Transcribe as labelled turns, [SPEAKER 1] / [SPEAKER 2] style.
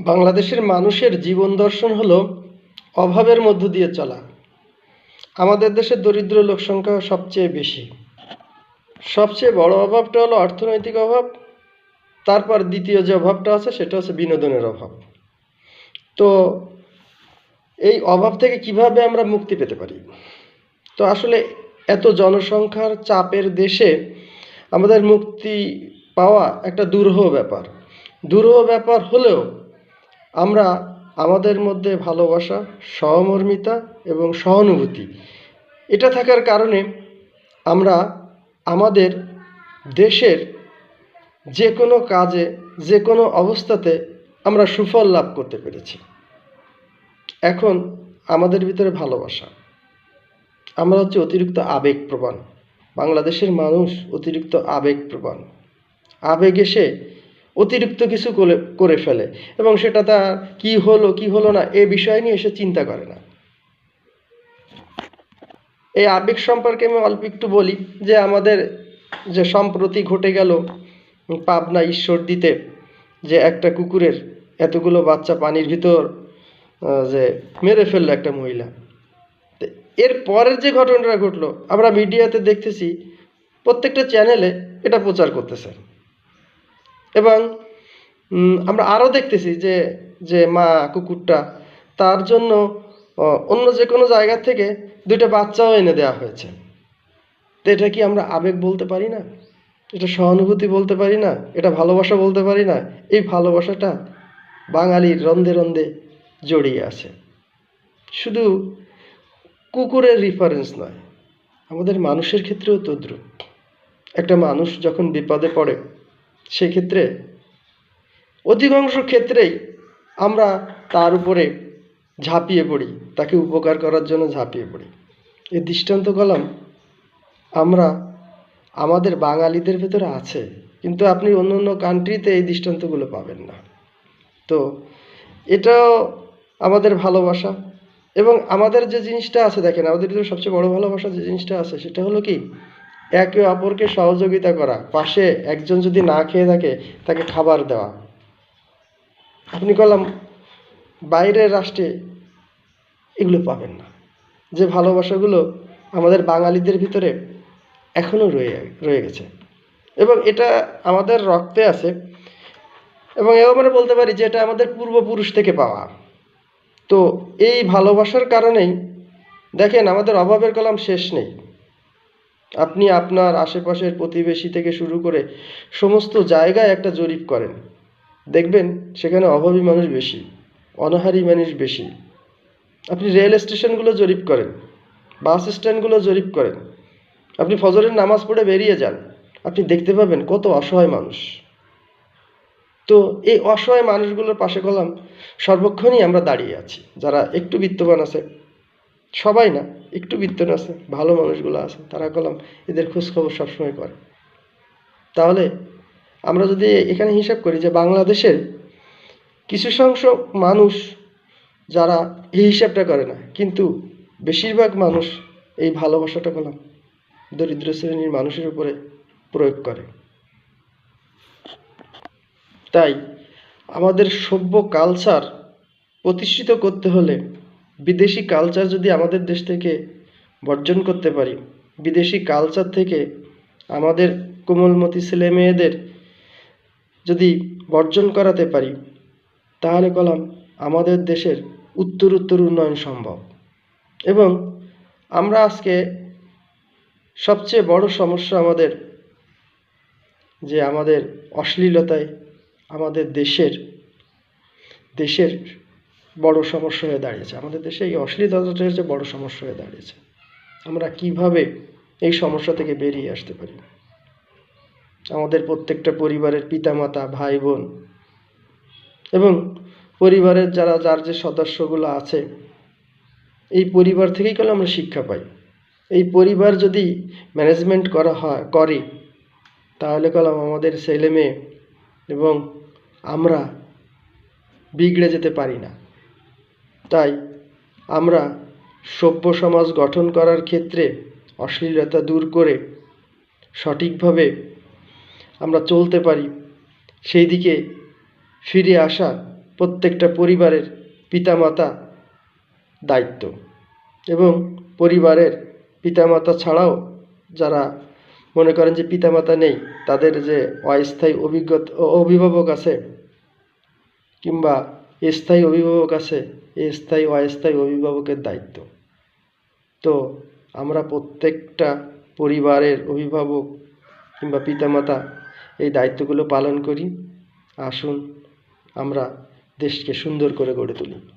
[SPEAKER 1] বাংলাদেশের মানুষের জীবন দর্শন হলো অভাবের মধ্য দিয়ে চলা। আমাদের দেশে দরিদ্র লোক সংখ্যা সবচেয়ে বেশি। সবচেয়ে বড় অভাবটা হলো অর্থনৈতিক অভাব, তারপর দ্বিতীয় যে অভাবটা আছে সেটা হচ্ছে বিনোদনের অভাব। তো এই অভাব থেকে কীভাবে আমরা মুক্তি পেতে পারি? তো আসলে এত জনসংখ্যার চাপের দেশে আমাদের মুক্তি পাওয়া একটা দুরূহ ব্যাপার। দুরূহ ব্যাপার হলেও আমরা আমাদের মধ্যে ভালোবাসা, সহমর্মিতা এবং সহানুভূতি। এটা থাকার কারণে আমরা আমাদের দেশের যে কোনো কাজে যে কোনো অবস্থাতে আমরা সুফল লাভ করতে পেরেছি। এখন আমাদের ভিতরে ভালোবাসা। আমরা হচ্ছে অতিরিক্ত আবেগপ্রবণ। বাংলাদেশের মানুষ অতিরিক্ত আবেগপ্রবণ। আবেগ এসে অতিরিক্ত কিছু করে ফেলে। এবং সেটা তার কি হলো কি হলো না, এ বিষয় নিয়ে এসে চিন্তা করে না। এই আবেগ সম্পর্কে আমি অল্প একটু বলি, যে আমাদের যে সম্প্রতি ঘটে গেল পাবনা ঈশ্বর দিতে, যে একটা কুকুরের এতগুলো বাচ্চা পানির ভিতর যে মেরে ফেলল একটা মহিলা। এর পরের যে ঘটনাটা ঘটলো, আমরা মিডিয়াতে দেখতেছি, প্রত্যেকটা চ্যানেলে এটা প্রচার করতেছে এবং আমরা আরও দেখতেছি যে যে মা কুকুরটা, তার জন্য অন্য যে কোনো জায়গা থেকে দুইটা বাচ্চাও এনে দেওয়া হয়েছে। তো এটা কি আমরা আবেগ বলতে পারি না? এটা সহানুভূতি বলতে পারি না? এটা ভালোবাসা বলতে পারি না? এই ভালোবাসাটা বাঙালির রন্ধে রন্ধে জড়িয়ে আছে। শুধু কুকুরের রিফারেন্স নয়, আমাদের মানুষের ক্ষেত্রেও তদ্রুপ একটা মানুষ যখন বিপদে পড়ে সেক্ষেত্রে অধিকাংশ ক্ষেত্রেই আমরা তার উপরে ঝাঁপিয়ে পড়ি, তাকে উপকার করার জন্য ঝাঁপিয়ে পড়ি। এই দৃষ্টান্ত কলাম আমরা আমাদের বাঙালিদের ভেতরে আছে, কিন্তু আপনি অন্য অন্য কান্ট্রিতে এই দৃষ্টান্তগুলো পাবেন না। তো এটাও আমাদের ভালোবাসা এবং আমাদের যে জিনিসটা আছে, দেখেন আমাদের সবচেয়ে বড় ভালোবাসা যে জিনিসটা আছে, সেটা হলো কি? একে অপরকে সহযোগিতা করা। পাশে একজন যদি না খেয়ে থাকে, তাকে খাবার দেওয়া। আপনি কলাম বাইরের রাষ্ট্রে এগুলো পাবেন না। যে ভালোবাসাগুলো আমাদের বাঙালিদের ভিতরে এখনও রয়ে রয়ে গেছে। এবং এটা আমাদের রক্তে আছে। এবং এও আমরা বলতে পারি যে এটা আমাদের পূর্বপুরুষ থেকে পাওয়া। তো এই ভালোবাসার কারণেই দেখেন, আমাদের অভাবের কলাম শেষ নেই। আপনি আপনার আশেপাশের প্রতিবেশী থেকে শুরু করে সমস্ত জায়গায় একটা জরিপ করেন। দেখবেন সেখানে অভাবী মানুষ বেশি, অনাহারী মানুষ বেশি। আপনি রেল স্টেশনগুলো জরিপ করেন, বাস স্ট্যান্ডগুলো জরিপ করেন। আপনি ফজরের নামাজ পড়ে বেরিয়ে যান, আপনি দেখতে পাবেন কত অসহায় মানুষ। তো এই অসহায় মানুষগুলোর পাশে কলাম সর্বক্ষণই আমরা দাঁড়িয়ে আছি, যারা একটু বিত্তবান আছে। সবাই না, একটু বিত্তবান আছে, ভালো মানুষগুলো আছে, তারা কলাম এদের খোঁজখবর সবসময় করে। তাহলে আমরা যদি এখানে হিসাব করি যে বাংলাদেশের কিছু সংখ্যক মানুষ যারা এই হিসাবটা করে না, কিন্তু বেশিরভাগ মানুষ এই ভালোবাসাটা কলাম দরিদ্র শ্রেণির মানুষের উপরে প্রয়োগ করে। তাই আমাদের সভ্য কালচার প্রতিষ্ঠিত করতে হলে বিদেশি কালচার যদি আমাদের দেশ থেকে বর্জন করতে পারি, বিদেশি কালচার থেকে আমাদের কোমলমতি ছেলে মেয়েদের যদি বর্জন করাতে পারি, তাহলে কলাম আমাদের দেশের উত্তর উত্তর উন্নয়ন সম্ভব। এবং আমরা আজকে সবচেয়ে বড় সমস্যা আমাদের যে আমাদের অশ্লীলতায় আমাদের দেশের দেশের বড় সমস্যা হয়ে দাঁড়িয়েছে। আমাদের দেশে এই অশ্লীলতাটা হচ্ছে বড় সমস্যা হয়ে দাঁড়িয়েছে। আমরা কীভাবে এই সমস্যা থেকে বেরিয়ে আসতে পারি? আমাদের প্রত্যেকটা পরিবারের পিতামাতা ভাই বোন এবং পরিবারের যারা, যার যে সদস্যগুলো আছে, এই পরিবার থেকেই কলে আমরা শিক্ষা পাই? এই পরিবার যদি ম্যানেজমেন্ট করা হয়, করে, তাহলে কলাম আমাদের ছেলে মেয়ে এবং আমরা বিগড়ে যেতে পারি না? তাই আমরা সভ্য সমাজ গঠন করার ক্ষেত্রে অশ্লীলতা দূর করে সঠিকভাবে আমরা চলতে পারি। সেই দিকে ফিরে আসা প্রত্যেকটা পরিবারের পিতামাতা দায়িত্ব এবং পরিবারের পিতামাতা ছাড়াও যারা মনে করেন যে পিতামাতা নেই, তাদের যে অস্থায়ী অভিজ্ঞতা অভিভাবক আছে কিংবা স্থায়ী অভিভাবক আছে স্থায়ী অস্থায়ী অভিভাবকের দায়িত্ব। তো আমরা প্রত্যেকটা পরিবারের অভিভাবক কিংবা পিতামাতা এই দায়িত্বগুলো পালন করি। আসুন, আমরা দেশকে সুন্দর করে গড়ে তুলি।